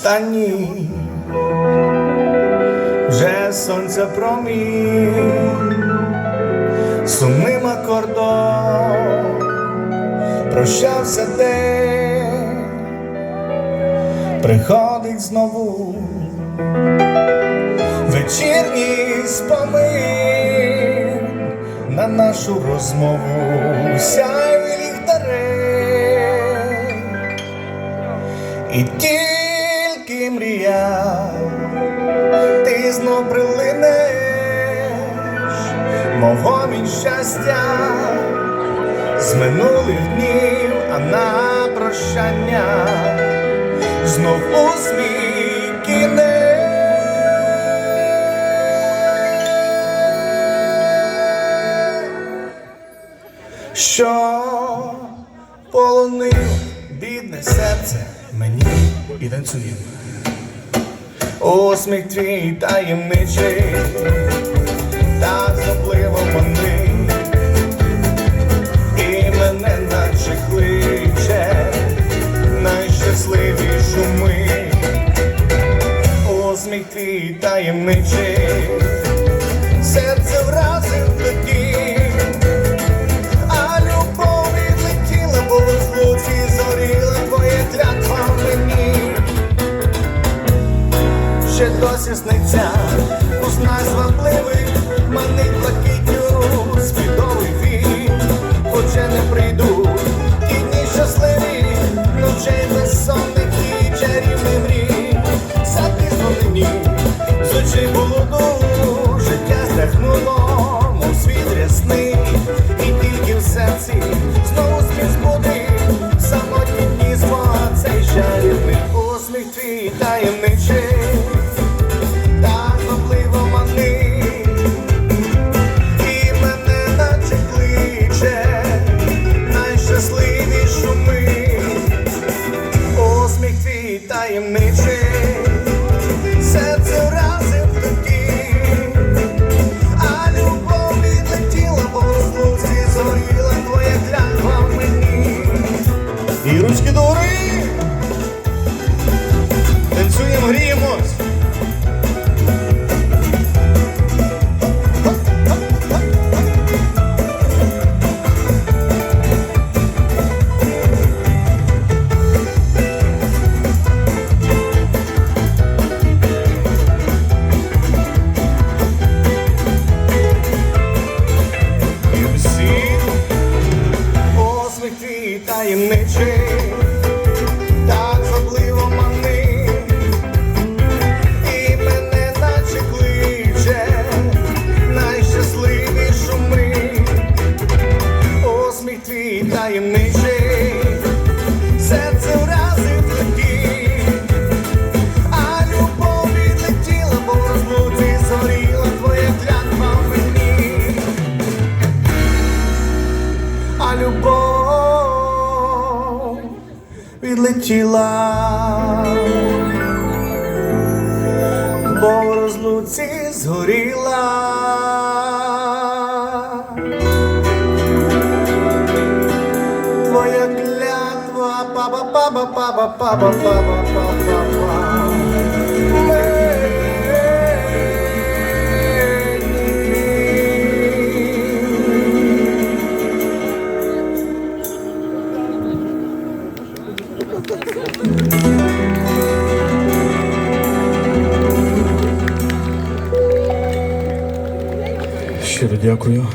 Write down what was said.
останній вже сонце промінь, сумним акордом прощався день, приходить знову вечірній спомин на нашу розмову сяй ліхтарей. І ті прилинеш, мов гомінь щастя з минулих днів, а на прощання знов усміх кінець. що полонив бідне серце мені і танцюємо. Усміх твій таємничий, так запливо мандрий, і мене наче кличе найщасливішу мить. Усміх твій таємничий, серце вразив тоді. А любов відлетіла, бо в розлуці зоріла твоє клятва Ще досі сниться, узнай звабливий, таємничий, серце вразив тоді. А любов відлетіла, бо розлуці зоріла твоя клятва мені. І ручки догори. Танцюємо, гріємось. Таємничий, відлетіла, бо в розлуці згоріла. Твоя клятва паба паба паба паба паба паба Щиро дякую.